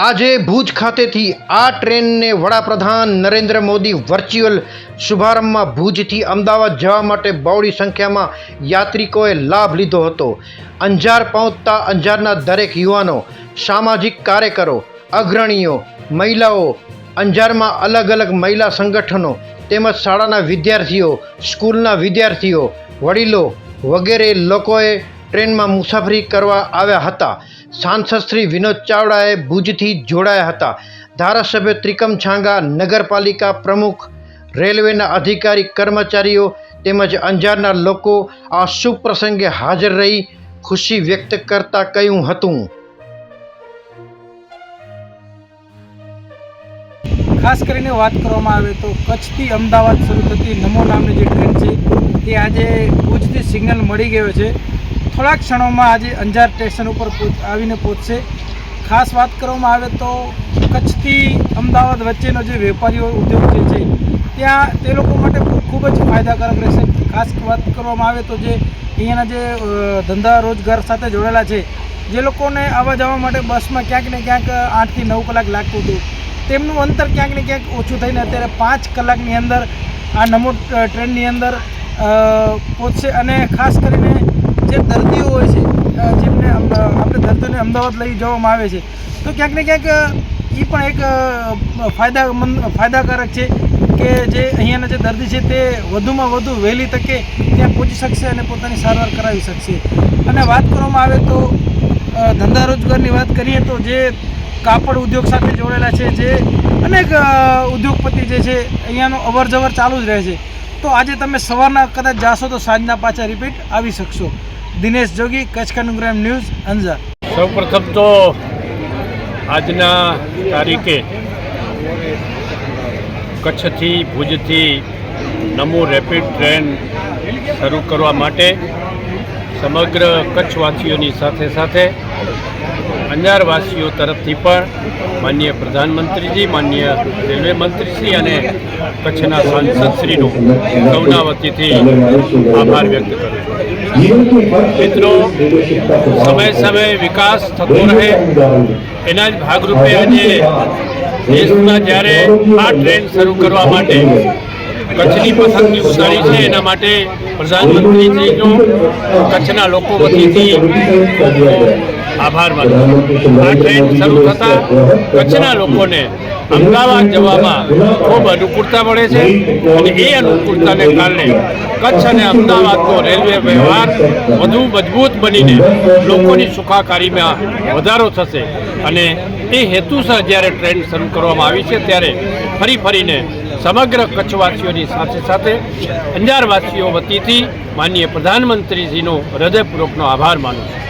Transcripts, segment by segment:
આજે ભુજ ખાતેથી આ ટ્રેનને વડાપ્રધાન નરેન્દ્ર મોદી વર્ચ્યુઅલ શુભારંભમાં ભુજથી અમદાવાદ જવા માટે બહોળી સંખ્યામાં યાત્રિકોએ લાભ લીધો હતો. અંજાર પહોંચતા અંજારના દરેક યુવાનો, સામાજિક કાર્યકરો, અગ્રણીઓ, મહિલાઓ, અંજારમાં અલગ અલગ મહિલા સંગઠનો તેમજ શાળાના વિદ્યાર્થીઓ, સ્કૂલના વિદ્યાર્થીઓ, વડીલો વગેરે લોકોએ ટ્રેનમાં મુસાફરી કરવા આવ્યા હતા. સાંસદ શ્રી વિનોદ ચાવડાએ ભુજથી જોડાયા હતા. ધારાસભ્ય ત્રિકમ છાંગા, નગરપાલિકા પ્રમુખ, રેલવેના અધિકારી, કર્મચારીઓ તેમજ અંજારના લોકો આ શુભ પ્રસંગે હાજર રહી ખુશી વ્યક્ત કરતા કહ્યું હતું. ખાસ કરીને વાત કરવામાં આવે તો કચ્છથી અમદાવાદ શરૂ થતી નમો નામની જે ટ્રેન છે તે આજે ભુજથી સિગ્નલ મળી ગયો છે. થોડાક ક્ષણોમાં આજે અંજાર સ્ટેશન ઉપર આવીને પહોંચશે. ખાસ વાત કરવામાં આવે તો કચ્છથી અમદાવાદ વચ્ચેનો જે વેપારીઓ, ઉદ્યોગ જે છે, ત્યાં તે લોકો માટે ખૂબ જ ફાયદાકારક રહેશે. ખાસ વાત કરવામાં આવે તો જે અહીંયાના જે ધંધા રોજગાર સાથે જોડાયેલા છે, જે લોકોને આવવા જવા માટે બસમાં ક્યાંક ને ક્યાંક આઠથી નવ કલાક લાગતું હતું. તેમનું અંતર ક્યાંક ને ક્યાંક ઓછું થઈને અત્યારે પાંચ કલાકની અંદર આ નમો ટ્રેનની અંદર પહોંચશે અને ખાસ કરીને જે દર્દીઓ હોય છે જેમને આપણે દર્દીઓને અમદાવાદ લઈ જવામાં આવે છે, તો ક્યાંક ને ક્યાંક એ પણ એક ફાયદામંદ, ફાયદાકારક છે કે જે અહીંયાના જે દર્દી છે તે વધુમાં વધુ વહેલી તકે ત્યાં પહોંચી શકશે અને પોતાની સારવાર કરાવી શકશે. અને વાત કરવામાં આવે તો ધંધા રોજગારની વાત કરીએ તો જે કાપડ ઉદ્યોગ સાથે જોડેલા છે, જે અનેક ઉદ્યોગપતિ જે છે, અહીંયાનો અવર જવર ચાલુ જ રહે છે. તો આજે તમે સવારના કદાચ જાશો તો સાંજના પાછા રિપીટ આવી શકશો. દિનેશ જોગી કચ્છ કનુગ્રામ ન્યૂઝ, અંજાર. સૌપ્રથમ તો આજના તારીખે કચ્છથી, ભુજથી નમો રેપિડ ટ્રેન શરૂ કરવા માટે સમગ્ર કચ્છવાસીઓની સાથે સાથે અંજારવાસીઓ તરફથી પણ માન્ય પ્રધાનમંત્રીજી માન્ય રેલવે મંત્રીશ્રી અને કચ્છના સાંસદશ્રીનો ગૌના વતીથી આભાર વ્યક્ત કરું છું. મિત્રો, સમય સમયે વિકાસ થતો રહે. એના જ ભાગરૂપે આજે દેશમાં જ્યારે આ ટ્રેન શરૂ કરવા માટે કચ્છની પસંદગી ઉતારી છે, એના માટે પ્રધાનમંત્રીજીનો કચ્છના લોકો વતીથી આભાર માનું. આ ટ્રેન શરૂ થતાં કચ્છના લોકોને અમદાવાદ જવામાં ખૂબ અનુકૂળતા મળે છે અને એ અનુકૂળતાને કારણે કચ્છ અને અમદાવાદનો રેલવે વ્યવહાર વધુ મજબૂત બનીને લોકોની સુખાકારીમાં વધારો થશે. અને એ હેતુસર જ્યારે ટ્રેન શરૂ કરવામાં આવી છે ત્યારે ફરી ફરીને સમગ્ર કચ્છવાસીઓની સાથે સાથે અંજારવાસીઓ વતીથી માનનીય પ્રધાનમંત્રીજીનો હૃદયપૂર્વકનો આભાર માનું છું.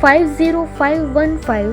five zero five one five